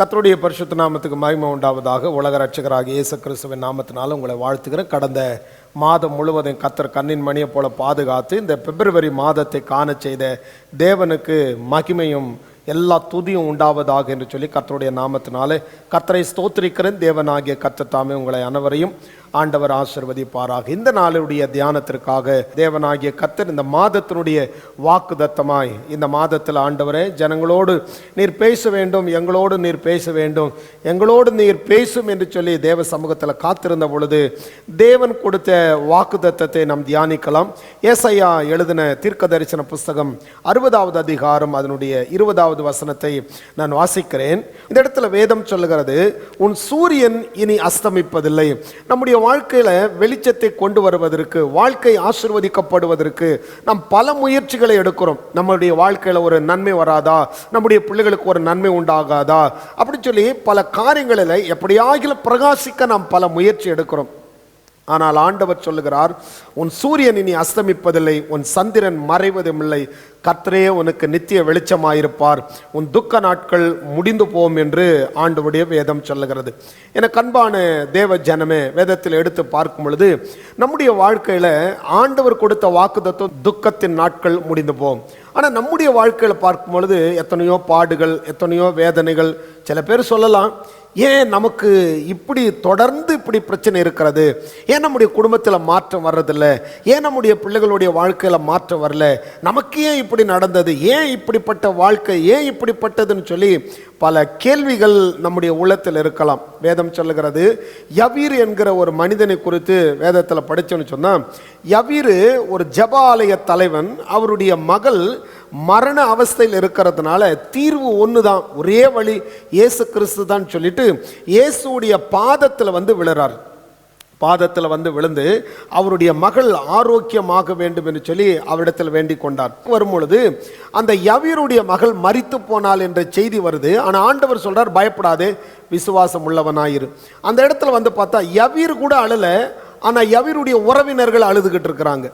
கத்தருடைய பரிசுத்த நாமத்துக்கு மகிமை உண்டாவதாக உலக ரட்சகராக இயேசு கிறிஸ்துவின் நாமத்தினால உங்களை வாழ்த்துக்கிறேன் கடந்த மாதம் முழுவதும் கத்தர் கண்ணின் மணியை போல பாதுகாத்து இந்த பிப்ரவரி மாதத்தை காண செய்த தேவனுக்கு மகிமையும் எல்லா துதியும் உண்டாவதாக என்று சொல்லி கத்தருடைய நாமத்தினாலே கத்தரை ஸ்தோத்திரிக்கிறேன். தேவனாகிய கத்த தாமே உங்களை அனைவரையும் ஆண்டவர் ஆசிர்வதிப்பாராக. இந்த நாளுடைய தியானத்திற்காக தேவனாகிய கத்தர் இந்த மாதத்தினுடைய வாக்குதத்தமாய் இந்த மாதத்தில் ஆண்டவரே ஜனங்களோடு நீர் பேச வேண்டும் எங்களோடு நீர் பேச வேண்டும் எங்களோடு நீர் பேசும் என்று சொல்லி தேவ சமூகத்தில் காத்திருந்த பொழுது தேவன் கொடுத்த வாக்குதத்தத்தை நாம் தியானிக்கலாம். ஏசையா எழுதின தீர்க்க தரிசன புஸ்தகம் அறுபதாவது அதிகாரம் அதனுடைய இருபதாவது வசனத்தை நான் வாசிக்கிறேன். இந்த இடத்துல வேதம் சொல்லுகிறது உன் சூரியன் இனி அஸ்தமிப்பதில்லை. நம்முடைய வாழ்க்கையில் வெளிச்சத்தை கொண்டு வருவதற்கு வாழ்க்கை ஆசிர்வதிக்கப்படுவதற்கு நாம் பல முயற்சிகளை எடுக்கிறோம். நம்மளுடைய வாழ்க்கையில் ஒரு நன்மை வராதா? நம்முடைய பிள்ளைகளுக்கு ஒரு நன்மை உண்டாகாதா? அப்படின்னு சொல்லி பல காரியங்களில் எப்படியாகிலும் பிரகாசிக்க நாம் பல முயற்சி எடுக்கிறோம். ஆனால் ஆண்டவர் சொல்லுகிறார் உன் சூரியன் இனி அஸ்தமிப்பதில்லை உன் சந்திரன் மறைவதுமில்லை. கர்த்தரே உனக்கு நித்திய வெளிச்சமாயிருப்பார். உன் துக்க நாட்கள் முடிந்து போம் என்று ஆண்டவுடைய வேதம் சொல்லுகிறது. என கண்பான தேவ ஜனமே வேதத்தில் எடுத்து பார்க்கும் பொழுது நம்முடைய வாழ்க்கையில் ஆண்டவர் கொடுத்த வாக்குதத்துவம் துக்கத்தின் நாட்கள் முடிந்து போகும் ஆனால் நம்முடைய வாழ்க்கையில் பார்க்கும் பொழுது எத்தனையோ பாடுகள் எத்தனையோ வேதனைகள் சில பேர் சொல்லலாம் ஏன் நமக்கு இப்படி தொடர்ந்து இப்படி பிரச்சனை இருக்கிறது? ஏன் நம்முடைய குடும்பத்தில் மாற்றம் வர்றதில்ல? ஏன் நம்முடைய பிள்ளைகளுடைய வாழ்க்கையில் மாற்றம் வரல? நமக்கு ஏன் இப்படி நடந்தது? ஏன் இப்படிப்பட்ட வாழ்க்கை? ஏன் இப்படிப்பட்டதுன்னு சொல்லி பல கேள்விகள் நம்முடைய உள்ளத்தில் இருக்கலாம். வேதம் சொல்லுகிறது யவீர் என்கிற ஒரு மனிதனை குறித்து வேதத்தில் படித்தோன்னு சொன்னால் யவீர் ஒரு ஜபாலய தலைவன் அவருடைய மகள் மரண அவஸ்தையில் இருக்கிறதுனால தீர்வு ஒன்று தான் ஒரே வழி இயேசு கிறிஸ்து தான் சொல்லிட்டு இயேசுடைய பாதத்தில் வந்து விழுறார். பாதத்தில் வந்து விழுந்து அவருடைய மகள் ஆரோக்கியமாக வேண்டும் என்று சொல்லி அவரிடத்தில் வேண்டிக் கொண்டார். வரும்பொழுது அந்த யவீருடைய மகள் மறித்து போனாள் என்ற செய்தி வருது. ஆனால் ஆண்டவர் சொல்றார் பயப்படாதே விசுவாசம் உள்ளவனாயிரு. அந்த இடத்துல வந்து பார்த்தா யவீர் கூட அழல. ஆனால் யவீருடைய உறவினர்கள் அழுதுகிட்டு இருக்கிறாங்க.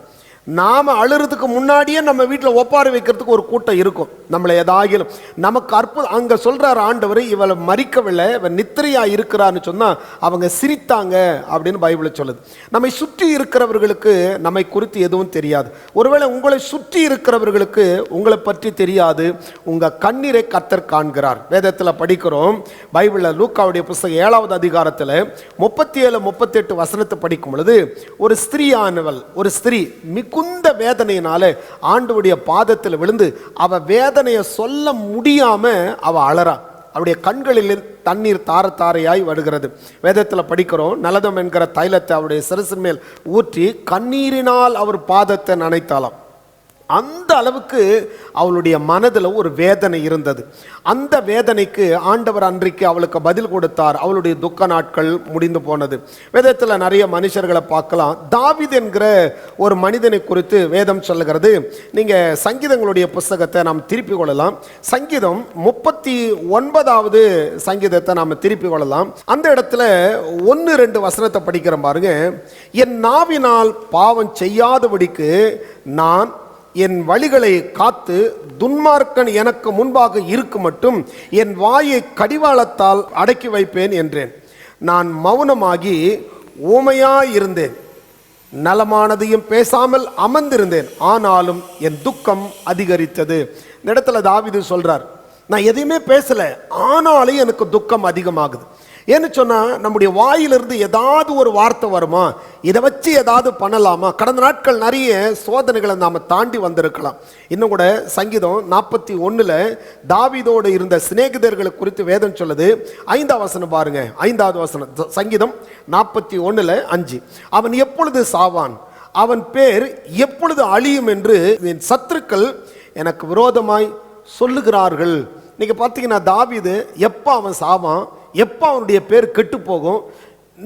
நாம் அழுறதுக்கு முன்னாடியே நம்ம வீட்டில் ஒப்பாரி வைக்கிறதுக்கு ஒரு கூட்டம் இருக்கும். நம்மளை ஏதாகிலும். நமக்கு அற்புதம் அங்கே சொல்கிறார் ஆண்டவர் இவளை மறிக்கவில்லை இவன் நித்திரையாக இருக்கிறான்னு சொன்னால் அவங்க சிரித்தாங்க அப்படின்னு பைபிளில் சொல்லுது. நம்மை சுற்றி இருக்கிறவர்களுக்கு நம்மை குறித்து எதுவும் தெரியாது. ஒருவேளை உங்களை சுற்றி இருக்கிறவர்களுக்கு உங்களை பற்றி தெரியாது. உங்கள் கண்ணீரை கத்தர் காண்கிறார். வேதத்தில் படிக்கிறோம் பைபிளில் லூக்காவுடைய புஸ்தகம் ஏழாவது அதிகாரத்தில் முப்பத்தி ஏழு முப்பத்தெட்டு வசனத்தை படிக்கும் பொழுது ஒரு ஸ்திரீயானவள் ஒரு ஸ்திரீ மிகுந்த வேதனையினால ஆண்டுடைய பாதத்தில் விழுந்து அவ வேதனையை சொல்ல முடியாம அவ அழறா அவருடைய கண்களில் தண்ணீர் தார தாரையாய் வருகிறது. வேதத்தில் படிக்கிறோம் நலதம் என்கிற தைலத்தை அவருடைய சிரசின் மேல் ஊற்றி கண்ணீரினால் அவர் பாதத்தை நனைத்தாலாம். அந்த அளவுக்கு அவளுடைய மனதில் ஒரு வேதனை இருந்தது. அந்த வேதனைக்கு ஆண்டவர் அன்றைக்கு அவளுக்கு பதில் கொடுத்தார். அவளுடைய துக்க நாட்கள் முடிந்து போனது. வேதத்தில் நிறைய மனுஷர்களை பார்க்கலாம். தாவித் என்கிற ஒரு மனிதனை குறித்து வேதம் சொல்லுகிறது. நீங்கள் சங்கீதங்களுடைய புஸ்தகத்தை நாம் திருப்பி கொள்ளலாம். சங்கீதம் முப்பத்தி ஒன்பதாவது சங்கீதத்தை நாம் திருப்பி கொள்ளலாம். அந்த இடத்துல ஒன்று ரெண்டு வசனத்தை படிக்கிற பாருங்க. என் நாவினால் பாவம் செய்யாதபடிக்கு நான் என் வழிகளை காத்து துன்மார்க்கன் எனக்கு முன்பாக இருக்கு மட்டும் என் வாயை கடிவாளத்தால் அடக்கி வைப்பேன் என்றேன். நான் மௌனமாகி ஊமையாயிருந்தேன். நலமானதையும் பேசாமல் அமர்ந்திருந்தேன். ஆனாலும் என் துக்கம் அதிகரித்தது. இந்த இடத்துல தாவிது சொல்றார் நான் எதையுமே பேசல ஆனாலும் எனக்கு துக்கம் அதிகமாகுது. ஏன்னு சொன்னால் நம்முடைய வாயிலிருந்து ஏதாவது ஒரு வார்த்தை வருமா? இதை வச்சு ஏதாவது பண்ணலாமா? கடந்த நாட்கள் நிறைய சோதனைகளை நாம் தாண்டி வந்திருக்கலாம். இன்னும் கூட சங்கீதம் நாற்பத்தி ஒன்றில் தாவிதோடு இருந்த சிநேகிதர்களை குறித்து வேதம் சொல்லுது. ஐந்தாவது வசனம் பாருங்க. ஐந்தாவது வசனம். சங்கீதம் நாற்பத்தி ஒன்றில் அஞ்சு. அவன் எப்பொழுது சாவான்? அவன் பேர் எப்பொழுது அழியும் என்று என் சத்துருக்கள் எனக்கு விரோதமாய் சொல்லுகிறார்கள். இன்னைக்கு பார்த்தீங்கன்னா தாவிது எப்போ அவன் சாவான்? எப்போ அவனுடைய பேர் கெட்டு போகும்?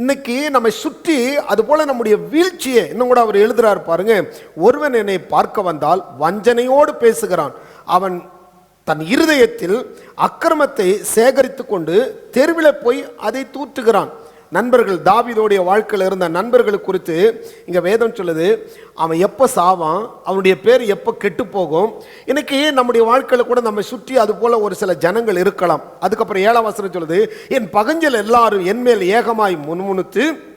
இன்னைக்கு நம்மை சுற்றி அதுபோல நம்முடைய வீழ்ச்சியை இன்னும் கூட அவர் எழுதுறாரு பாருங்க. ஒருவன் என்னை பார்க்க வந்தால் வஞ்சனையோடு பேசுகிறான். அவன் தன் இருதயத்தில் அக்கிரமத்தை சேகரித்து கொண்டு தெருவில் போய் அதை தூற்றுகிறான். நண்பர்கள் தாவிதோடைய வாழ்க்கையில் இருந்த நண்பர்கள் குறித்து இங்கே வேதம் சொல்லுது அவன் எப்போ சாவான் அவனுடைய பேர் எப்போ கெட்டு போகும் இன்னைக்கு நம்முடைய வாழ்க்கையில் கூட நம்ம சுற்றி அது போல் ஒரு சில ஜனங்கள் இருக்கலாம். அதுக்கப்புறம் ஏழாம் வசனம் சொல்லுது என் பகஞ்சல் எல்லாரும் என் மேல் ஏகமாய் முன்முணுத்து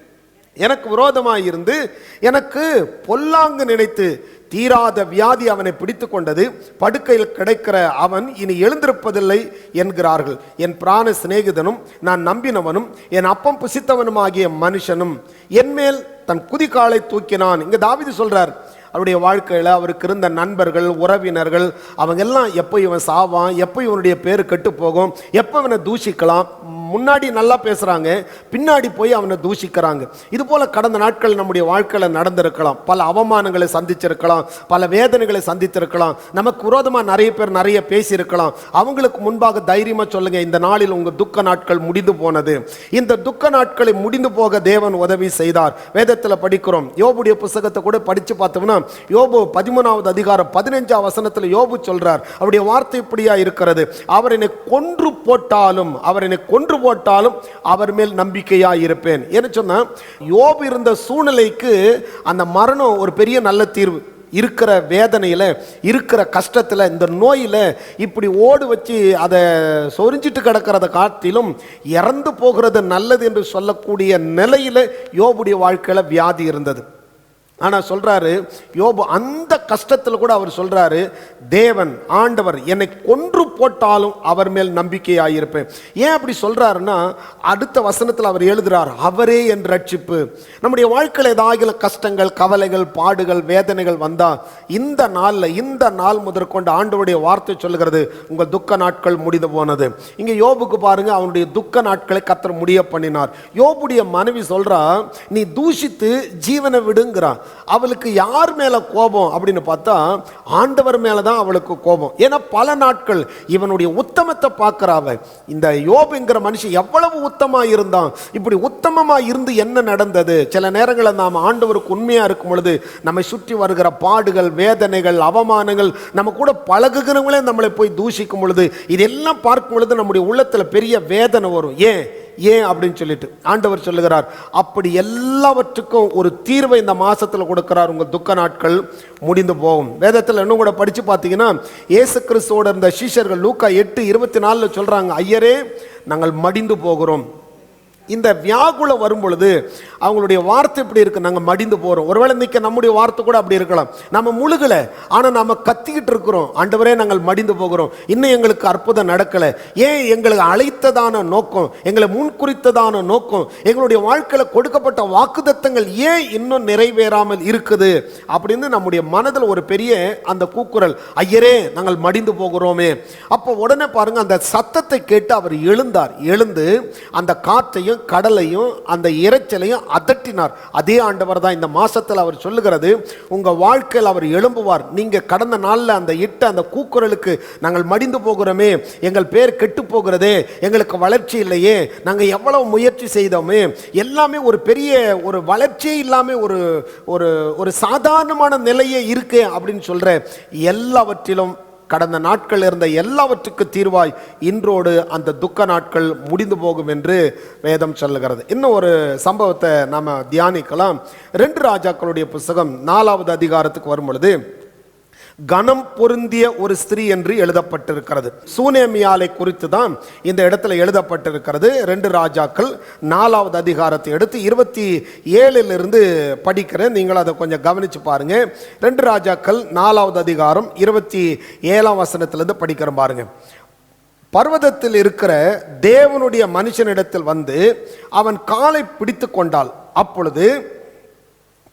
எனக்கு விரோதமாக இருந்து எனக்கு பொல்லாங்கு நினைத்து தீராத வியாதி அவனை பிடித்து கொண்டது படுக்கையில் கிடைக்கிற அவன் இனி எழுந்திருப்பதில்லை என்கிறார்கள். என் பிராண சிநேகிதனும் நான் நம்பினவனும் என் அப்பம் புசித்தவனுமாகிய மனுஷனும் என்மேல் தன் குதிகாலை தூக்கினான். இங்க தாவீது சொல்றார் அவருடைய வாழ்க்கையில் அவருக்கு இருந்த நண்பர்கள் உறவினர்கள் அவங்க எல்லாம் எப்போ இவன் சாவான் எப்போ இவனுடைய பேர் கெட்டு போகும் எப்போ இவனை தூஷிக்கலாம் முன்னாடி நல்லா பேசுகிறாங்க பின்னாடி போய் அவனை தூஷிக்கிறாங்க. இது போல் கடந்த நாட்கள் நம்முடைய வாழ்க்கையில் நடந்திருக்கலாம். பல அவமானங்களை சந்திச்சிருக்கலாம் பல வேதனைகளை சந்தித்திருக்கலாம். நமக்கு விரோதமாக நிறைய பேர் நிறைய பேசியிருக்கலாம். அவங்களுக்கு முன்பாக தைரியமாக சொல்லுங்க இந்த நாளில் உங்கள் துக்க நாட்கள் முடிந்து போனது. இந்த துக்க நாட்களை முடிந்து போக தேவன் உதவி செய்தார். வேதத்தில் படிக்கிறோம். யோபுடைய புஸ்தகத்தை கூட படித்து பார்த்தோம்னா யோபு பதிமூணாவது அதிகாரம் பதினஞ்சாம் வசனத்தில் யோபு சொல்றார். அவருடைய வார்த்தை இப்படியா இருக்கிறது. அவர் என்னை கொன்று போட்டாலும் அவர் என்னை கொன்று போட்டாலும் அவர் மேல் நம்பிக்கையா இருப்பேன். என்ன சொன்னா யோபு இருந்த சூழ்நிலைக்கு அந்த மரணம் ஒரு பெரிய நல்ல தீர்வு. இருக்கிற வேதனையில் இருக்கிற கஷ்டத்தில் இந்த நோயில் இப்படி ஓடு வச்சு அதை சொரிஞ்சிட்டு கிடக்கிறத காட்டிலும் இறந்து போகிறது நல்லது என்று சொல்லக்கூடிய நிலையில் யோபுடைய வாழ்க்கையில் வியாதி இருந்தது. ஆனால் சொல்கிறாரு யோபு அந்த கஷ்டத்தில் கூட அவர் சொல்கிறாரு தேவன் ஆண்டவர் என்னை கொன்று போட்டாலும் அவர் மேல் நம்பிக்கையாயிருப்பேன். ஏன் அப்படி சொல்கிறாருன்னா அடுத்த வசனத்தில் அவர் எழுதுகிறார் அவரே என் ரட்சிப்பு. நம்முடைய வாழ்க்கையில் ஏதாவது கஷ்டங்கள் கவலைகள் பாடுகள் வேதனைகள் வந்தால் இந்த நாளில் இந்த நாள் முதற்கொண்டு ஆண்டவருடைய வார்த்தை சொல்லுகிறது உங்கள் துக்க நாட்கள் முடிந்து போனது. இங்கே யோபுக்கு பாருங்க அவனுடைய துக்க நாட்களை கத்தர் முடிய பண்ணினார். யோபுடைய மனைவி சொல்கிறா நீ தூஷித்து ஜீவனை விடுங்கிறான் அவளுக்கு யார் மேலே கோபம் அப்படின்னு பார்த்தா ஆண்டவர் மேலே தான் அவளுக்கு கோபம். ஏன்னா பல நாட்கள் இவனுடைய உத்தமத்தை பார்க்கறாவ இந்த யோபுங்கிற மனுஷன் எவ்வளவு உத்தமாக இருந்தான். இப்படி உத்தமமாக இருந்து என்ன நடந்தது? சில நேரங்களில் நாம் ஆண்டவருக்கு உண்மையாக இருக்கும் பொழுது நம்மை சுற்றி வருகிற பாடுகள் வேதனைகள் அவமானங்கள் நம்ம கூட பழகுகிறவங்களே நம்மளை போய் தூஷிக்கும் பொழுது இதெல்லாம் பார்க்கும் பொழுது நம்முடைய உள்ளத்துல பெரிய வேதனை வரும். ஏன்? ஏன் அப்படின்னு சொல்லிட்டு ஆண்டவர் சொல்லுகிறார். அப்படி எல்லாவற்றுக்கும் ஒரு தீர்வை இந்த மாதத்தில் கொடுக்கிறார் உங்கள் துக்க நாட்கள் முடிந்து போகும். வேதத்தில் இன்னும் கூட படித்து பார்த்தீங்கன்னா இயேசு கிறிஸ்துவோட இருந்த சீஷர்கள் லூக்கா எட்டு இருபத்தி நாலில் சொல்கிறாங்க ஐயரே நாங்கள் மடிந்து போகிறோம். இந்த வியாகுலம் வரும் பொழுது அவங்களுடைய வார்த்தை இப்படி இருக்கு? நாங்கள் மடிந்து போகிறோம் ஒருவேளை நிற்க நம்முடைய வார்த்தை கூட அப்படி இருக்கலாம். நம்ம முழுகலை ஆனால் நம்ம கத்திக்கிட்டு இருக்கிறோம். ஆண்டவரே நாங்கள் மடிந்து போகிறோம். இன்னும் எங்களுக்கு அற்புதம் நடக்கலை. ஏன் எங்களுக்கு அழைத்ததான நோக்கம் எங்களை முன்குறித்ததான நோக்கம் எங்களுடைய வாழ்க்கையில் கொடுக்கப்பட்ட வாக்குதத்தங்கள் ஏன் இன்னும் நிறைவேறாமல் இருக்குது? அப்படின்னு நம்முடைய மனதில் ஒரு பெரிய அந்த கூக்குரல் ஐயரே நாங்கள் மடிந்து போகிறோமே. அப்போ உடனே பாருங்க அந்த சத்தத்தை கேட்டு அவர் எழுந்தார். எழுந்து அந்த காற்றையும் கடலையும் அந்த இரைச்சலையும் அதட்டினார். அதே ஆண்டவர் தான் இந்த மாசத்தில் அவர் சொல்லுகிறது உங்கள் வாழ்க்கையில் அவர் எழும்புவார். நீங்கள் கடந்த நாளில் அந்த இட்ட அந்த கூக்குரலுக்கு நாங்கள் மடிந்து போகிறோமே. எங்கள் பேர் கெட்டு போகிறதே. எங்களுக்கு வளர்ச்சி இல்லையே. நாங்கள் எவ்வளவு முயற்சி செய்தோமே. எல்லாமே ஒரு பெரிய ஒரு வளர்ச்சியே இல்லாமல் ஒரு ஒரு ஒரு சாதாரணமான நிலையே இருக்கு அப்படின்னு சொல்கிற எல்லாவற்றிலும் கடந்த நாட்கள் இருந்த எல்லாவற்றுக்கு தீர்வாய் இன்றோடு அந்த துக்க நாட்கள் முடிந்து போகும் என்று வேதம் சொல்லுகிறது. இன்னும் ஒரு சம்பவத்தை நாம தியானிக்கலாம். ரெண்டு ராஜாக்களுடைய புஸ்தகம் நாலாவது அதிகாரத்துக்கு வரும் பொழுது கனம் பொருந்திய ஒரு ஸ்திரீ என்று எழுதப்பட்டிருக்கிறது. சூனேமியாலை குறித்து தான் இந்த இடத்துல எழுதப்பட்டிருக்கிறது. ரெண்டு ராஜாக்கள் நாலாவது அதிகாரத்தை எடுத்து இருபத்தி ஏழிலிருந்து படிக்கிறேன். நீங்கள் அதை கொஞ்சம் கவனிச்சு பாருங்க. ரெண்டு ராஜாக்கள் நாலாவது அதிகாரம் இருபத்தி ஏழாம் வசனத்திலிருந்து படிக்கிறோம் பாருங்க. பர்வதத்தில் இருக்கிற தேவனுடைய மனுஷனிடத்தில் வந்து அவன் காலை பிடித்து கொண்டாள். அப்பொழுது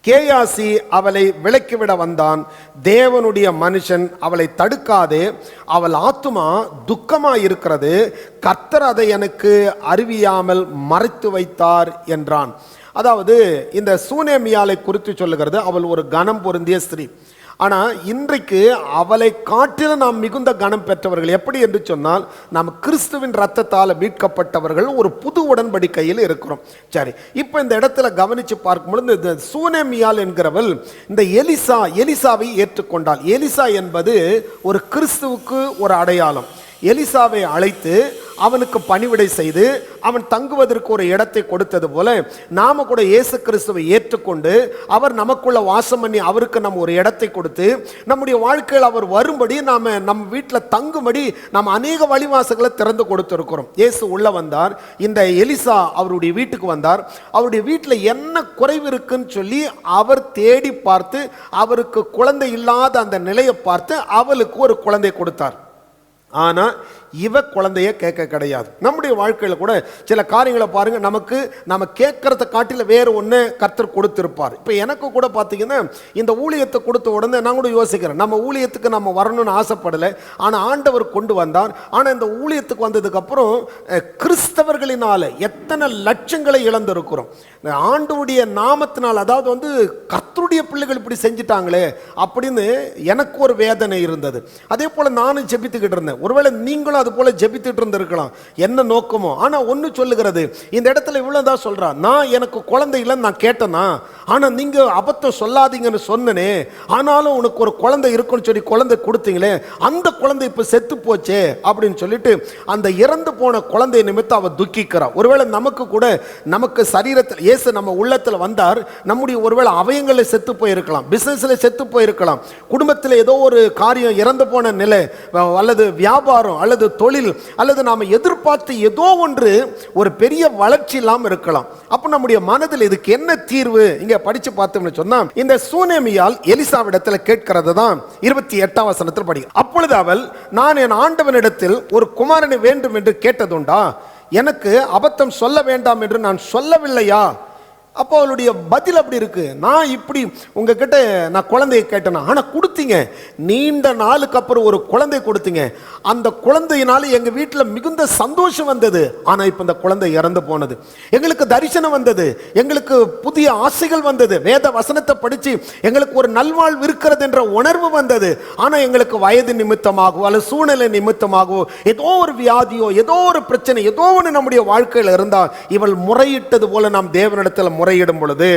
கேயாசி அவளை விலக்கிவிட வந்தான். தேவனுடைய மனுஷன் அவளை தடுக்காதே. அவள் ஆத்துமா துக்கமா இருக்கிறது. கர்த்தர் அதை எனக்கு அறிவியாமல் மறைத்து வைத்தார் என்றான். அதாவது இந்த சூனேமியாலை குறித்து சொல்லுகிறது அவள் ஒரு கனம் பொருந்திய ஸ்திரீ. ஆனால் இன்றைக்கு அவளை காட்டிலும் நாம் மிகுந்த கனம் பெற்றவர்கள் எப்படி என்று சொன்னால் நாம் கிறிஸ்துவின் ரத்தத்தால் மீட்கப்பட்டவர்கள் ஒரு புது உடன்படிக்கையில் இருக்கிறோம். சரி இப்போ இந்த இடத்துல கவனித்து பார்க்கும்பொழுது இந்த சூனேமியால் என்கிறவள் இந்த எலிசா எலிசாவை ஏற்றுக்கொண்டாள். எலிசா என்பது ஒரு கிறிஸ்துவுக்கு ஒரு அடையாளம். எலிசாவை அழைத்து அவனுக்கு பணிவிடை செய்து அவன் தங்குவதற்கு ஒரு இடத்தை கொடுத்தது போல நாம கூட இயேசு கிறிஸ்துவை ஏற்றுக்கொண்டு அவர் நமக்குள்ள வாசம் பண்ணி அவருக்கு நம்ம ஒரு இடத்தை கொடுத்து நம்முடைய வாழ்க்கையில் அவர் வரும்படி நாம நம்ம வீட்டில் தங்கும்படி நாம் அநேக வழிவாசங்களை திறந்து கொடுத்துருக்கிறோம். இயேசு உள்ள வந்தார். இந்த எலிசா அவருடைய வீட்டுக்கு வந்தார். அவருடைய வீட்டில் என்ன குறைவு இருக்குன்னு சொல்லி அவர் தேடி பார்த்து அவருக்கு குழந்தை இல்லாத அந்த நிலையை பார்த்து அவளுக்கு ஒரு குழந்தை கொடுத்தார். ஆனால் இவ குழந்தைய கேட்க கிடையாது. நம்முடைய வாழ்க்கையில் கூட சில காரியங்களை பாருங்கள் நமக்கு நம்ம கேட்குறத காட்டில் வேறு ஒன்று கர்த்தர் கொடுத்துருப்பார். இப்போ எனக்கு கூட பார்த்தீங்கன்னா இந்த ஊழியத்தை கொடுத்த உடனே நான் கூட யோசிக்கிறேன். நம்ம ஊழியத்துக்கு நம்ம வரணும்னு ஆசைப்படலை. ஆனால் ஆண்டவர் கொண்டு வந்தார். ஆனால் இந்த ஊழியத்துக்கு வந்ததுக்கப்புறம் கிறிஸ்தவர்களினால் எத்தனை லட்சங்களை இழந்திருக்கிறோம். ஆண்டவுடைய நாமத்தினால் அதாவது வந்து கர்த்தருடைய பிள்ளைகள் இப்படி செஞ்சிட்டாங்களே அப்படின்னு எனக்கு ஒரு வேதனை இருந்தது. அதே போல் நானும் ஜெபித்துக்கிட்டு இருந்தேன். ஒருவேளை நீங்களும் அது போல ஜெபித்துட்டு இருந்திருக்கலாம் என்ன நோக்கமோ? ஆனா ஒன்று சொல்லுகிறது இந்த இடத்துல இவ்வளோதான் சொல்றா. நான் எனக்கு குழந்தை இல்லைன்னு நான் கேட்டேனா? ஆனால் நீங்க அபத்தம் சொல்லாதீங்கன்னு சொன்னனே. ஆனாலும் உனக்கு ஒரு குழந்தை இருக்குன்னு சொல்லி குழந்தை கொடுத்தீங்களே அந்த குழந்தை இப்போ செத்து போச்சே அப்படின்னு சொல்லிட்டு அந்த இறந்து போன குழந்தை நிமித்தம் அவள் துக்கிக்கிறான் ஒருவேளை நமக்கு கூட நமக்கு சரீரத்தில் இயேசு நம்ம உள்ளத்துல வந்தார். நம்முடைய ஒருவேளை அவயங்களில் செத்து போயிருக்கலாம். பிஸ்னஸில் செத்து போயிருக்கலாம். குடும்பத்தில் ஏதோ ஒரு காரியம் இறந்து போன நிலை அல்லது அல்லது வியாபாரம் அல்லது தொழில் அல்லது நாம் எதிர்பார்த்து ஏதோ ஒன்று ஒரு பெரிய வளர்ச்சி இல்லாமல் இருக்கலாம். அப்போ நம்முடைய மனதில் இதுக்கு என்ன தீர்வு? இங்கே படித்து பார்த்தோம்னு சொன்னால் இந்த சூனேமியால் எலிசாவிடத்தில் கேட்கிறது தான் இருபத்தி எட்டாம் வசனத்தில் படி. அப்பொழுது அவள் நான் என் ஆண்டவனிடத்தில் ஒரு குமாரனை வேண்டும் என்று கேட்டதுண்டா? எனக்கு அபத்தம் சொல்ல வேண்டாம் என்று நான் சொல்லவில்லையா? அப்போ அவளுடைய பதில் அப்படி இருக்கு. நான் இப்படி உங்ககிட்ட நான் குழந்தைய கேட்டேனா? ஆனால் கொடுத்தீங்க. நீண்ட நாளுக்கு அப்புறம் ஒரு குழந்தை கொடுத்தீங்க. அந்த குழந்தையினால எங்கள் வீட்டில் மிகுந்த சந்தோஷம் வந்தது. ஆனால் இப்போ இந்த குழந்தை இறந்து போனது. எங்களுக்கு தரிசனம் வந்தது. எங்களுக்கு புதிய ஆசைகள் வந்தது. வேத வசனத்தை படித்து எங்களுக்கு ஒரு நல்வாழ்வு இருக்கிறது என்ற உணர்வு வந்தது. ஆனால் எங்களுக்கு வயது நிமித்தமாகவோ அல்லது சூழ்நிலை நிமித்தமாகவோ ஏதோ ஒரு வியாதியோ ஏதோ ஒரு பிரச்சனை ஏதோ ஒன்று நம்முடைய வாழ்க்கையில் இருந்தால் இவள் முறையிட்டது போல நாம் தேவனிடத்தில் முறை முறையிடும் பொழுது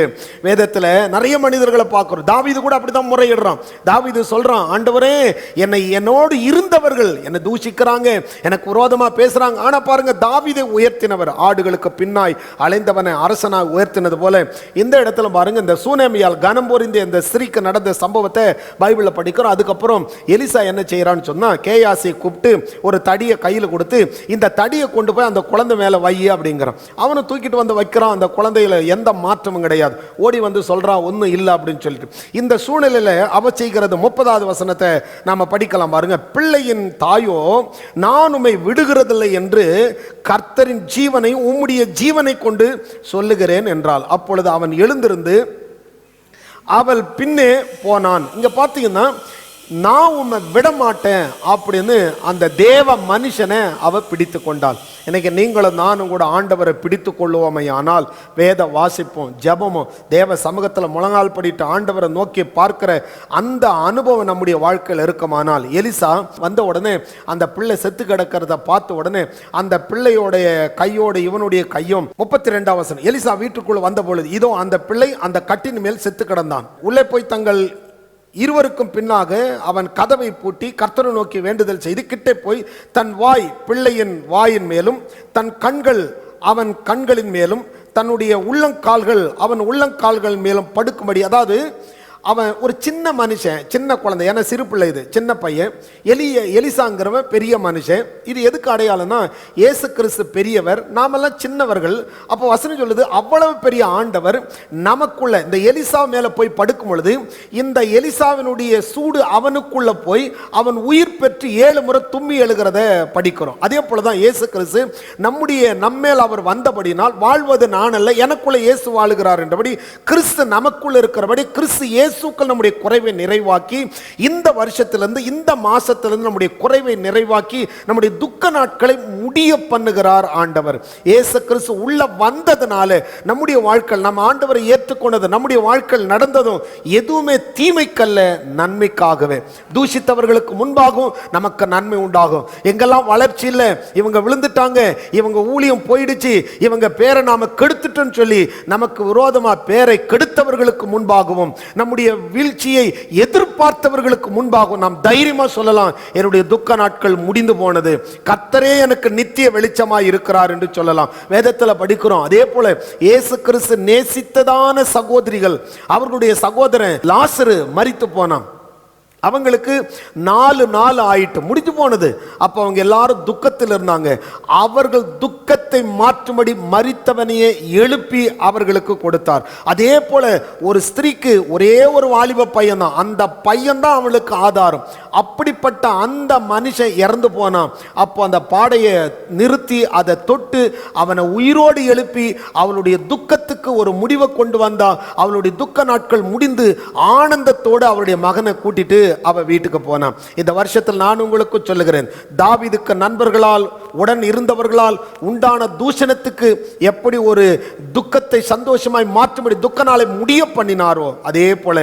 வேதத்தில் நிறைய மனிதர்களை பார்க்குறோம். தாவீது கூட அப்படிதான் முறையிடுறான். தாவீது சொல்றான் ஆண்டவரே என்னை என்னோடு இருந்தவர்கள் என்னை தூஷிக்கிறாங்க எனக்கு விரோதமாக பேசுறாங்க. ஆனா பாருங்க தாவீதை உயர்த்தினவர் ஆடுகளுக்கு பின்னாய் அலைந்தவனை அரசனாக உயர்த்தினது போல இந்த இடத்துல பாருங்க இந்த சூனேமியால் கனம் பொறிந்து இந்த ஸ்திரீக்கு நடந்த சம்பவத்தை பைபிள்ல படிக்கிறோம். அதுக்கப்புறம் எலிசா என்ன செய்கிறான்னு சொன்னா கேயாசியை கூப்பிட்டு ஒரு தடியை கையில் கொடுத்து இந்த தடியை கொண்டு போய் அந்த குழந்தை மேல வை அப்படிங்கிறான். அவனை தூக்கிட்டு வந்து வைக்கிறான் அந்த குழந்தையில எந்த மாற்றமும் கிடையாது. ஓடி வந்து சொல்றான் ஒன்றும் இல்லை அப்படின்னு சொல்லிட்டு. இந்த சூழ்நிலையில அவ செய்கிறது முப்பதாவது வசனத்தை நாம படிக்கலாம் பாருங்க. பிள்ளையின் தாயோ நான் உமை விடுகிறதில்லை என்று கர்த்தரின் ஜீவனை உம்முடைய ஜீவனை கொண்டு சொல்லுகிறேன் என்றால் அப்பொழுது அவன் எழுந்திருந்து அவள் பின்னே போனான். இங்க பார்த்தீங்கன்னா நான் உன்னை விட மாட்டேன் அப்படின்னு அந்த தேவ மனுஷனை அவ பிடித்து கொண்டாள் இன்னைக்கு நீங்களும் நானும் கூட ஆண்டவரை பிடித்து கொள்ளுவோமே ஆனால் வேத வாசிப்போம் ஜெபமும் தேவ சமூகத்தில் முழங்கால் படிட்டு ஆண்டவரை நோக்கி பார்க்கிற அந்த அனுபவம் நம்முடைய வாழ்க்கையில் இருக்குமானால் எலிசா வந்த உடனே அந்த பிள்ளை செத்து கிடக்கிறத பார்த்த உடனே அந்த பிள்ளையோடைய கையோட இவனுடைய கையும் முப்பத்தி ரெண்டாம் வசனம் எலிசா வீட்டுக்குள்ள வந்த பொழுது இதோ அந்த பிள்ளை அந்த கட்டின் மேல் செத்து கிடந்தான். உள்ளே போய் தங்கள் இருவருக்கும் பின்னாக அவன் கதவை பூட்டி கர்த்தனை நோக்கி வேண்டுதல் செய்து கிட்டே போய் தன் வாய் பிள்ளையின் வாயின் மேலும் தன் கண்கள் அவன் கண்களின் மேலும் தன்னுடைய உள்ளங்கால்கள் அவன் உள்ளங்கால்கள் மேலும் படுக்கும்படி அதாவது அவன் ஒரு சின்ன மனுஷன் சின்ன குழந்தை ஏன்னா சிறு பிள்ளை இது சின்ன பையன். எலிய எலிசாங்கிறவன் பெரிய மனுஷன். இது எதுக்கு அடையாளம்னா ஏசு கிறிஸ்து பெரியவர் நாமெல்லாம் சின்னவர்கள். அப்போ வசனம் சொல்லுது அவ்வளவு பெரிய ஆண்டவர் நமக்குள்ள இந்த எலிசா மேலே போய் படுக்கும் பொழுது இந்த எலிசாவினுடைய சூடு அவனுக்குள்ள போய் அவன் உயிர் பெற்று ஏழு முறை தும்மி எழுகிறத படிக்கிறோம். அதே போலதான் ஏசு கிறிஸ்து நம்முடைய நம்மேல் அவர் வந்தபடினால் வாழ்வது நான் அல்ல எனக்குள்ள இயேசு வாழுகிறார் என்றபடி கிறிஸ்து நமக்குள்ள இருக்கிறபடி கிறிஸ்து இயேசுக்கள் நம்முடைய குறைவை நிறைவாக்கி இந்த வருஷத்திலிருந்து இந்த மாசத்திலிருந்து நம்முடைய குறைவை நிறைவாக்கி நம்முடைய துக்க நாட்களை முடிய பண்ணுகிறார் ஆண்டவர். இயேசு கிறிஸ்து உள்ள வந்ததுனால நம்முடைய வாழ்க்கை நம்ம ஆண்டவரை ஏற்றுக்கொண்டது நம்முடைய வாழ்க்கை நடந்ததும் எதுவுமே தீமைக்கல்ல நன்மைக்காகவே. தூஷித்தவர்களுக்கு முன்பாகவும் நமக்கு நன்மை உண்டாகும். எங்கெல்லாம் வளர்ச்சி இல்லை இவங்க விழுந்துட்டாங்க இவங்க ஊழியம் போயிடுச்சு இவங்க பேரை நாம கெடுத்துட்டோம்னு சொல்லி நமக்கு விரோதமா பேரை கெடுத்தவர்களுக்கு முன்பாகவும் நம்முடைய நம்முடைய வீழ்ச்சியை எதிர்பார்த்தவர்களுக்கு முன்பாக நாம் தைரியமாக சொல்லலாம். என்னுடைய துக்க நாட்கள் முடிந்து போனது. கத்தரே எனக்கு நித்திய வெளிச்சமாக இருக்கிறார் என்று சொல்லலாம். வேதத்தில் படிக்கிறோம். அதே போல இயேசு கிறிஸ்து நேசித்ததான சகோதரிகள் அவர்களுடைய சகோதரன் லாசரு மறித்து போனான். அவங்களுக்கு நாலு நாள் ஆயிட்டு முடிஞ்சு போனது. அப்போ அவங்க எல்லாரும் துக்கத்தில் இருந்தாங்க. அவர்கள் துக்கத்தை மாற்றும்படி மறித்தவனையே எழுப்பி அவர்களுக்கு கொடுத்தார். அதே போல ஒரு ஸ்திரீக்கு ஒரே ஒரு வாலிப பையன் தான் அந்த பையன் தான் அவளுக்கு ஆதாரம். அப்படிப்பட்ட அந்த மனுஷன் இறந்து போனான். அப்போ அந்த பாடையை நிறுத்தி அதை தொட்டு அவனை உயிரோடு எழுப்பி அவளுடைய துக்கத்துக்கு ஒரு முடிவை கொண்டு வந்தா அவளுடைய துக்க நாட்கள் முடிந்து ஆனந்தத்தோடு அவளுடைய மகனை கூட்டிட்டு அவ வீட்டுக்கு போனான். இந்த வருஷத்தில் நான் உங்களுக்கு சொல்லுகிறேன். தாவிதுக்கு நண்பர்களால் உடன் இருந்தவர்களால் உண்டான தூஷணத்துக்கு எப்படி ஒரு துக்கத்தை சந்தோஷமாய் மாற்றும்படி துக்க நாளை முடிய பண்ணினாரோ அதே போல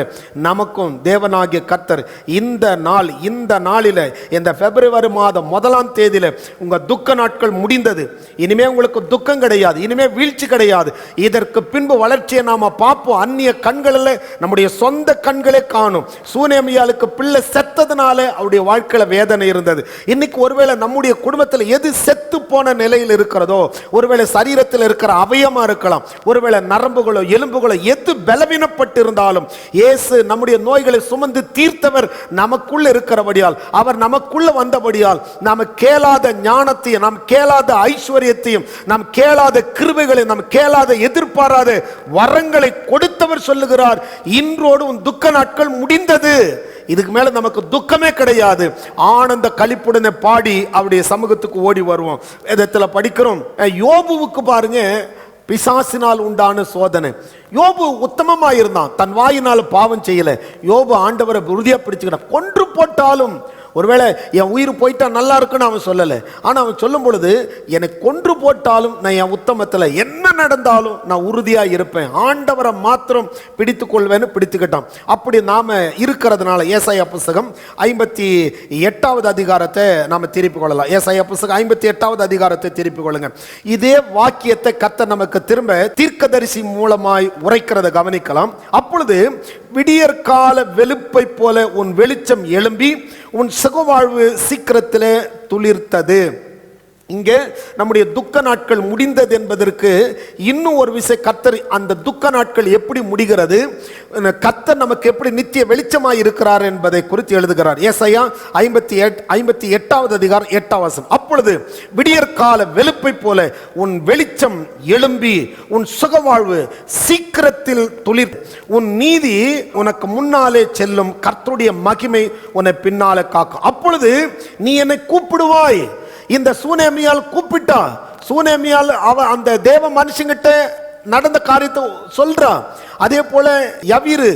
நமக்கும் தேவனாகிய கத்தர் இந்த நாள் இந்த நாளில் இந்த பிப்ரவரி மாதம் முதலாம் தேதியில் உங்கள் துக்க நாட்கள் முடிந்தது. இனிமே உங்களுக்கு துக்கம் கிடையாது இனிமே வீழ்ச்சி கிடையாது. இதற்கு பின்பு வளர்ச்சியை நாம் பார்ப்போம். அந்நிய கண்களில் நம்முடைய சொந்த கண்களே காணும். சூனேமியாளுக்கு பிள்ளை செத்ததுனால அவருடைய வாழ்க்கையில் வேதனை இருந்தது. இன்னைக்கு ஒருவேளை நம்முடைய குடும்பத்தில் எது செத்து போன நிலையில் இருக்கிறதோ ஒருவேளை சரீரத்தில் இருக்கிற அவயமா இருக்கலாம் ஒருவேளை நரம்புகளோ எலும்புகளோ எது பலவீனப்பட்டு இருந்தாலும் இயேசு நம்முடைய நோய்களை சுமந்து தீர்த்தவர் நமக்குள்ள இருக்கிறபடியால் அவர் நமக்குள்ள வந்தபடியால் நாம் கேளாத ஞானத்தையும் நாம் கேளாத ஐஸ்வர்யத்தையும் நாம் கேளாத கிருபைகளை நாம் கேளாத எதிர்பாராத வரங்களை கொடுத்தவர் சொல்லுகிறார். இன்றோடு உன் துக்க நாட்கள் முடிந்தது. இதுக்கு மேல நமக்கு துக்கமே கிடையாது. ஆனந்த கழிப்புடனே பாடி அவருடைய சமூகத்துக்கு ஓடி வருவோம். வேதத்துல படிக்கிறோம். யோபுவுக்கு பாருங்க பிசாசினால் உண்டான சோதனை. யோபு உத்தமமாக இருந்தான். தன் வாயினால் பாவம் செய்யல. யோபு ஆண்டவரை உறுதியாக பிடிச்சுக்கிறான் கொன்று போட்டாலும் ஒருவேளை என் உயிர் போயிட்டா நல்லா இருக்குன்னு அவன் சொல்லலை. ஆனால் அவன் சொல்லும் பொழுது என்னை கொன்று போட்டாலும் நான் என் உத்தமத்தில் என்ன நடந்தாலும் நான் உறுதியாக இருப்பேன். ஆண்டவரை மாத்திரம் பிடித்து கொள்வேன்னு பிடித்துக்கிட்டான். அப்படி நாம் இருக்கிறதுனால ஏசாய புஸ்தகம் ஐம்பத்தி எட்டாவது அதிகாரத்தை நாம் திருப்பி கொள்ளலாம். ஏசாயா புஸ்தகம் ஐம்பத்தி எட்டாவது அதிகாரத்தை திருப்பி கொள்ளுங்க. இதே வாக்கியத்தை கத்த நமக்கு திரும்ப தீர்க்கதரிசி மூலமாய் உரைக்கிறத கவனிக்கலாம். அப்பொழுது விடியற்கால வெளுப்பை போல உன் வெளிச்சம் எழும்பி உன் சுகவாழ்வு சீக்கிரத்தில் துளிர்த்தது. இங்கே நம்முடைய துக்க நாட்கள் முடிந்தது என்பதற்கு இன்னும் ஒரு விஷய கத்தர் அந்த துக்க நாட்கள் எப்படி முடிகிறது? கத்தர் நமக்கு எப்படி நித்திய வெளிச்சமாக இருக்கிறார் என்பதை குறித்து எழுதுகிறார். ஏசையா ஐம்பத்தி எட் ஐம்பத்தி எட்டாவது அதிகாரம் எட்டாம் அப்பொழுது விடியற்கால வெளுப்பை போல உன் வெளிச்சம் எழும்பி உன் சுகவாழ்வு சீக்கிரத்தில் துளிர். உன் நீதி உனக்கு முன்னாலே செல்லும். கர்த்தருடைய மகிமை உன்னை பின்னாலே காக்கும். அப்பொழுது நீ என்னை கூப்பிடுவாய். இந்த சூனேமியால் கூப்பிட்டா சூனேமியால் அவ அந்த தேவ மனுஷங்கிட்ட நடந்த காரியத்தை சொல்றான் அதே போல யவீரு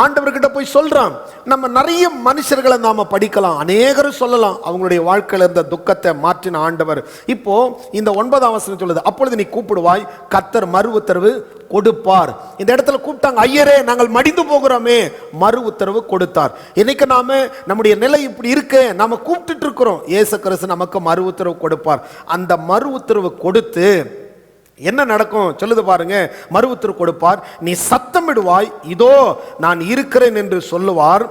ஆண்டவர்கிட்ட போய் சொல்கிறான் நம்ம நிறைய மனுஷர்களை நாம் படிக்கலாம். அநேகரும் சொல்லலாம். அவங்களுடைய வாழ்க்கையில் இருந்த துக்கத்தை மாற்றின ஆண்டவர். இப்போ இந்த ஒன்பதாம் வசனம் சொல்லுது அப்பொழுது நீ கூப்பிடுவாய் கத்தர் மறு உத்தரவு கொடுப்பார். இந்த இடத்துல கூப்பிட்டாங்க ஐயரே நாங்கள் மடிந்து போகிறோமே. மறு உத்தரவு கொடுத்தார். இன்னைக்கு நாம நம்முடைய நிலை இப்படி இருக்கு. நாம கூப்பிட்டு இருக்கிறோம். ஏசு கிறிஸ்து நமக்கு மறு உத்தரவு கொடுப்பார். அந்த மறு உத்தரவு கொடுத்து என்ன நடக்கும்? சொல்லுது பாருங்க. மறு உத்தரவு கொடுப்பார். நீ சத்தமிடுவாய். இதோ நான் இருக்கிறேன் என்று சொல்லுவார்.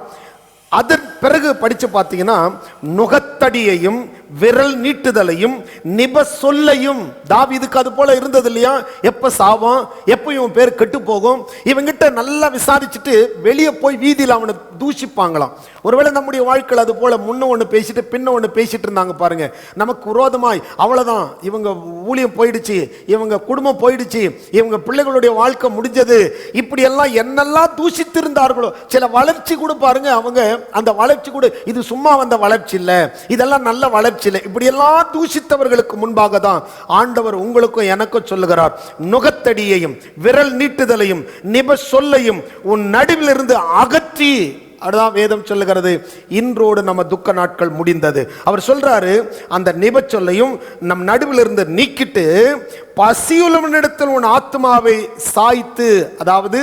அதன் பிறகு படித்து பார்த்தீங்கன்னா நுகத்தடியையும் விரல் நீட்டுதலையும் நிப சொல்லையும். தாவிதுக்கு அது போல இருந்தது இல்லையா எப்ப சாவான் எப்போ இவன் பேர் கெட்டு போகும் இவங்கிட்ட நல்லா விசாரிச்சுட்டு வெளியே போய் வீதியில் அவனை தூஷிப்பாங்களாம். ஒருவேளை நம்முடைய வாழ்க்கையில் அது போல முன்ன ஒன்று பேசிட்டு பின்ன ஒன்று பேசிட்டு இருந்தாங்க பாருங்க. நமக்கு விரோதமாய் அவ்வளோதான் இவங்க ஊழியம் போயிடுச்சு இவங்க குடும்பம் போயிடுச்சு இவங்க பிள்ளைகளுடைய வாழ்க்கை முடிஞ்சது. இப்படி எல்லாம் என்னெல்லாம் தூஷித்திருந்தார்களோ சில வளர்ச்சி கூட பாருங்க அவங்க அந்த வளர்ச்சி கூட இது சும்மா வந்த வளர்ச்சி இல்லை. இதெல்லாம் நல்ல வளர்ச்சி. இல்லை இப்படியெல்லாம் தூஷித்தவர்களுக்கு முன்பாக தான் ஆண்டவர் உங்களுக்கும் எனக்கும் சொல்லுகிறார். நுகத்தடியையும் விரல் நீட்டுதலையும் நிப சொல்லையும் உன் நடுவிலிருந்து அகற்றி. அதுதான் வேதம் சொல்லுகிறது இன்றோடு நம்ம துக்க நாட்கள் முடிந்தது. அவர் சொல்றாரு அந்த நிபச்சொல்லையும் நம் நடுவில் இருந்து நீக்கிட்டு பசியுள்ளவனிடத்தில் உன் ஆத்மாவை சாய்த்து அதாவது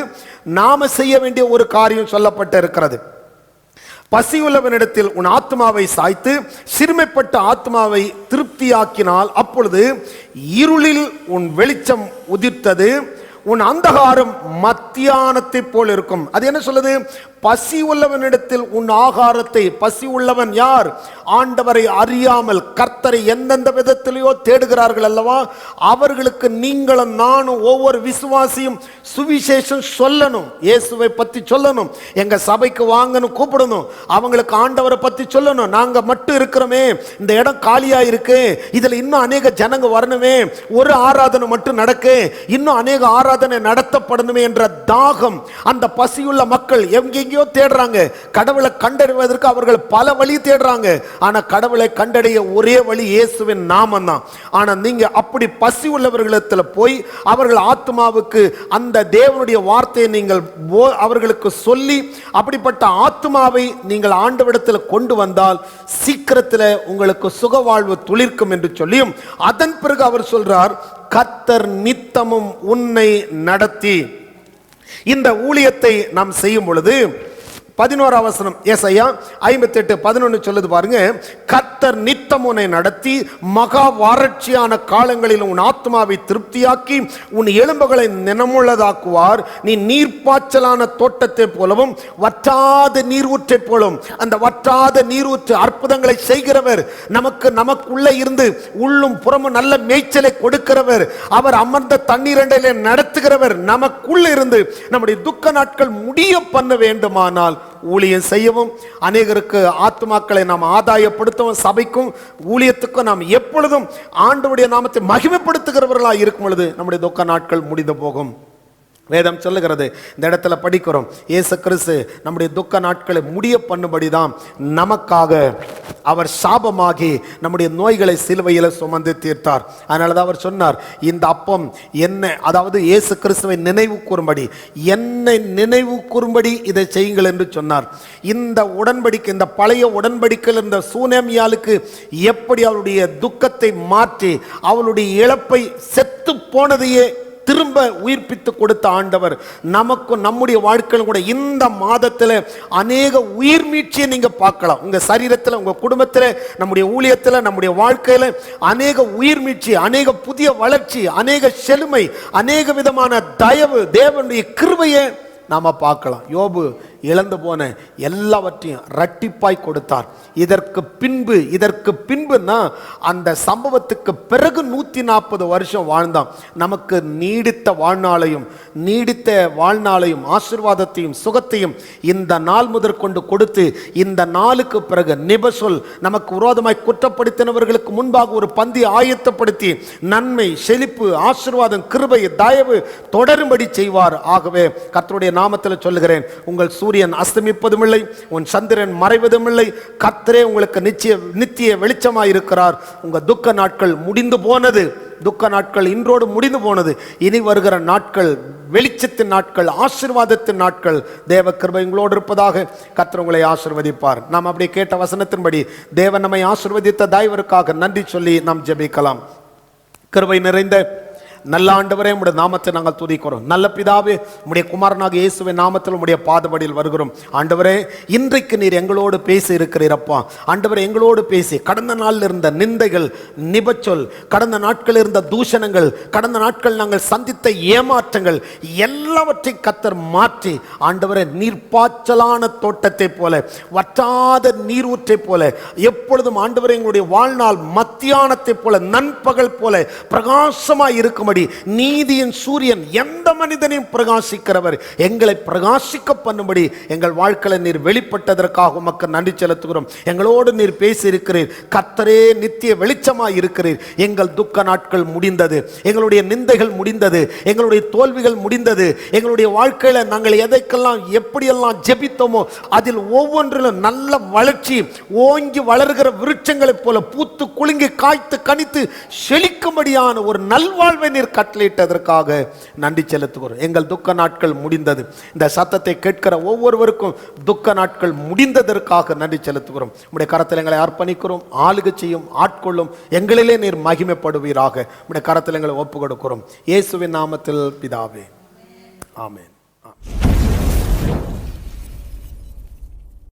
நாம செய்ய வேண்டிய ஒரு காரியம் சொல்லப்பட்டு இருக்கிறது பசியுள்ளவனிடத்தில் உன் ஆத்மாவை சாய்த்து சிறுமைப்பட்ட ஆத்மாவை திருப்தியாக்கினால் அப்பொழுது இருளில் உன் வெளிச்சம் உதிர்த்தது. உன் அந்தகாரம் மத்தியானத்தை போல் இருக்கும். அது என்ன சொல்லுது? பசி உள்ளவனிடத்தில் உன் ஆகாரத்தை பசி உள்ளவன் யார்? ஆண்டவரை அறியாமல் கர்த்தரை எந்தெந்த விதத்திலேயோ தேடுகிறார்கள் அல்லவா? அவர்களுக்கு நீங்களும் நானும் ஒவ்வொரு விசுவாசியும் சுவிசேஷம் சொல்லணும். இயேசுவை பற்றி சொல்லணும். எங்கள் சபைக்கு வாங்கன்னு கூப்பிடணும். அவங்களுக்கு ஆண்டவரை பற்றி சொல்லணும். நாங்கள் மட்டும் இருக்கிறோமே. இந்த இடம் காலியாக இருக்கு இதில் இன்னும் அநேக ஜனங்க வரணுமே. ஒரு ஆராதனை மட்டும் நடக்கு. இன்னும் அநேக ஆராதனை நடத்தப்படணுமே என்ற தாகம் அந்த பசியுள்ள மக்கள் எங்கே எங்கெங்கேயோ தேடுறாங்க. கடவுளை கண்டறிவதற்கு அவர்கள் பல வழி தேடுறாங்க. ஆனா கடவுளை கண்டடைய ஒரே வழி இயேசுவின் நாமம் தான் ஆனா நீங்க அப்படி பசி உள்ளவர்களிடத்துல போய் அவர்கள் ஆத்மாவுக்கு அந்த தேவனுடைய வார்த்தையை நீங்கள் போ- அவர்களுக்கு சொல்லி அப்படிப்பட்ட ஆத்மாவை நீங்கள் ஆண்டவிடத்தில் கொண்டு வந்தால் சீக்கிரத்தில் உங்களுக்கு சுகவாழ்வு துளிர்க்கும் என்று சொல்லியும் அதன் பிறகு அவர் சொல்றார் கத்தர் நித்தமும் உன்னை நடத்தி. இந்த ஊழியத்தை நாம் செய்யும் பொழுது பதினோரா வசனம் எஸ் ஐயா ஐம்பத்தெட்டு பதினொன்று சொல்லுது பாருங்க கத்தர் நித்தம் உன்னை நடத்தி மகா வாரட்சியான காலங்களில் உன் ஆத்மாவை திருப்தியாக்கி உன் எலும்புகளை நினமுள்ளதாக்குவார். நீ நீர்ப்பாய்ச்சலான தோட்டத்தை போலவும் வற்றாத நீரூற்றை போலவும் அந்த வற்றாத நீரூற்று அற்புதங்களை செய்கிறவர். நமக்கு நமக்குள்ளே இருந்து உள்ளும் புறமும் நல்ல மேய்ச்சலை கொடுக்கிறவர். அவர் அமர்ந்த தண்ணீரண்டையிலே நடத்துகிறவர். நமக்குள்ள இருந்து நம்முடைய துக்க நாட்கள் முடிய பண்ண வேண்டுமானால் ஊழியம் செய்யவும் அநேகருக்கு ஆத்மாக்களை நாம் ஆதாயப்படுத்தவும் சபைக்கும் ஊழியத்துக்கும் நாம் எப்பொழுதும் ஆண்டுடைய நாமத்தை மகிமைப்படுத்துகிறவர்களாக இருக்கும் பொழுது நம்முடைய துக்க நாட்கள் முடிந்து போகும். வேதம் சொல்லுகிறது இந்த இடத்துல படிக்கிறோம். ஏசு கிறிஸ்து நம்முடைய துக்க நாட்களை முடிய பண்ணும்படி தான் நமக்காக அவர் சாபமாகி நம்முடைய நோய்களை சிலுவையில் சுமந்து தீர்த்தார். அதனால தான் அவர் சொன்னார் இந்த அப்பம் என்ன அதாவது இயேசு கிறிஸ்துவை நினைவு கூறும்படி என்னை நினைவு கூறும்படி இதை செய்யுங்கள் என்று சொன்னார். இந்த உடன்படிக்கை இந்த பழைய உடன்படிக்கையில் இருந்த சூனேமியாளுக்கு எப்படி அவளுடைய துக்கத்தை மாற்றி அவளுடைய இழப்பை செத்து போனதையே திரும்ப உயிர்ப்பித்து கொடுத்த ஆண்டவர். நமக்கும் நம்முடைய வாழ்க்கையிலும் கூட இந்த மாதத்தில் அநேக உயிர் மீட்சியை நீங்கள் பார்க்கலாம். உங்கள் சரீரத்தில் உங்கள் குடும்பத்தில் நம்முடைய ஊழியத்தில் நம்முடைய வாழ்க்கையில் அநேக உயிர் மீட்சி அநேக புதிய வளர்ச்சி அநேக செழுமை அநேக விதமான தயவு தேவனுடைய கிருவையை நாம் பார்க்கலாம். யோபு இழந்து போன எல்லாவற்றையும் ரட்டிப்பாய் கொடுத்தார். இதற்கு பின்பு இதற்கு பின்புனா அந்த சம்பவத்துக்கு பிறகு நூற்றி நாற்பது வருஷம் வாழ்ந்தான். நமக்கு நீடித்த வாழ்நாளையும் நீடித்த வாழ்நாளையும் ஆசிர்வாதத்தையும் சுகத்தையும் இந்த நாள் முதற் கொண்டு கொடுத்து இந்த நாளுக்கு பிறகு நிபசொல் நமக்கு விரோதமாய் குற்றப்படுத்தினவர்களுக்கு முன்பாக ஒரு பந்தி ஆயத்தப்படுத்தி நன்மை செழிப்பு ஆசிர்வாதம் கிருபை தயவு தொடரும்படி செய்வார். ஆகவே கத்தருடைய நாமத்தில் சொல்லுகிறேன் உங்கள் சூரியன் அஸ்தமிப்பதும் இல்லை உன் சந்திரன் மறைவதும் இல்லை கத்தரே உங்களுக்கு நிச்சய நித்திய வெளிச்சமாய் இருக்கிறார் உங்க துக்க நாட்கள் முடிந்து போனது. துக்க நாட்கள் இன்றோடு முடிந்து போனது. இனி வருகிற நாட்கள் வெளிச்சத்தின் நாட்கள் ஆசீர்வாதத்தின் நாட்கள் தேவ கிருபை உங்களோடு இருப்பதாக கர்த்தர் உங்களை ஆசிர்வதிப்பார். நாம் அப்படி கேட்ட வசனத்தின்படி தேவன் நம்மை ஆசிர்வதித்த தயவருக்காக நன்றி சொல்லி நாம் ஜெபிக்கலாம். கிருபை நிறைந்த நல்ல ஆண்டவரே உடைய நாமத்தை நாங்கள் துதிக்கிறோம். நல்ல பிதாவே உடைய குமாரனாக இயேசுவின் நாமத்தில் உடைய பாதபடியில் வருகிறோம். ஆண்டவரே இன்றைக்கு நீர் எங்களோடு பேசி இருக்கிறீரப்பா. ஆண்டவரே எங்களோடு பேசி கடந்த நாளில் இருந்த நிந்தைகள் நிபச்சொல் கடந்த நாட்களில் இருந்த தூஷணங்கள் கடந்த நாட்கள் நாங்கள் சந்தித்த ஏமாற்றங்கள் எல்லாவற்றையும் கத்தர் மாற்றி ஆண்டவரே நீர்ப்பாய்ச்சலான தோட்டத்தை போல வற்றாத நீரூற்றை போல எப்பொழுதும் ஆண்டவரே எங்களுடைய வாழ்நாள் மத்தியானத்தை போல நண்பகல் போல பிரகாசமாய் இருக்கும்படி நீதியின் சூரியன் எந்த மனிதனையும் பிரகாசிக்கிறவர்? எங்களை பிரகாசிக்க பண்ணும்படி எங்கள் வாழ்க்கையில நீர் வெளிப்பட்டதற்காக உமக்கு நன்றி செலுத்துகிறோம். எங்களோடு நீர் பேசியிருக்கிறீர். கத்தரே நித்திய வெளிச்சமாக இருக்கிறீர். எங்கள் துக்க நாட்கள் முடிந்தது. எங்களுடைய நிந்தைகள் முடிந்தது. எங்களுடைய தோல்விகள் முடிந்தது. எங்களுடைய வாழ்க்கையில நாங்கள் எதைக்கெல்லாம் எப்படியெல்லாம் ஜெபித்தோமோ அதில் ஒவ்வொன்றிலும் நல்ல வளர்ச்சி ஓங்கி வளர்கிற விருட்சங்களைப் போல பூத்து குலுங்கி காய்த்து கனித்து செழிக்கும்படியான ஒரு நல்வாழ்வை நீர் கட்டளையிட்டதற்காக நன்றி செலுத்துகிறோம். எங்கள் துக்க நாட்கள் முடிந்தது. இந்த சத்தத்தை கேட்கிற ஒவ்வொருவருக்கும் துக்க நாட்கள் முடிந்ததற்காக நன்றி செலுத்துகிறோம். உடைய கரத்தில் எங்களை அர்ப்பணிக்கிறோம். ஆளுகை செய்யும் ஆட்கொள்ளும் எங்களிலே நீர் மகிமைப்படுவீராக. உடைய கரத்தில் எங்களை ஒப்பு கொடுக்கிறோம் இயேசுவின் நாமத்தில் பிதாவே. ஆமேன்.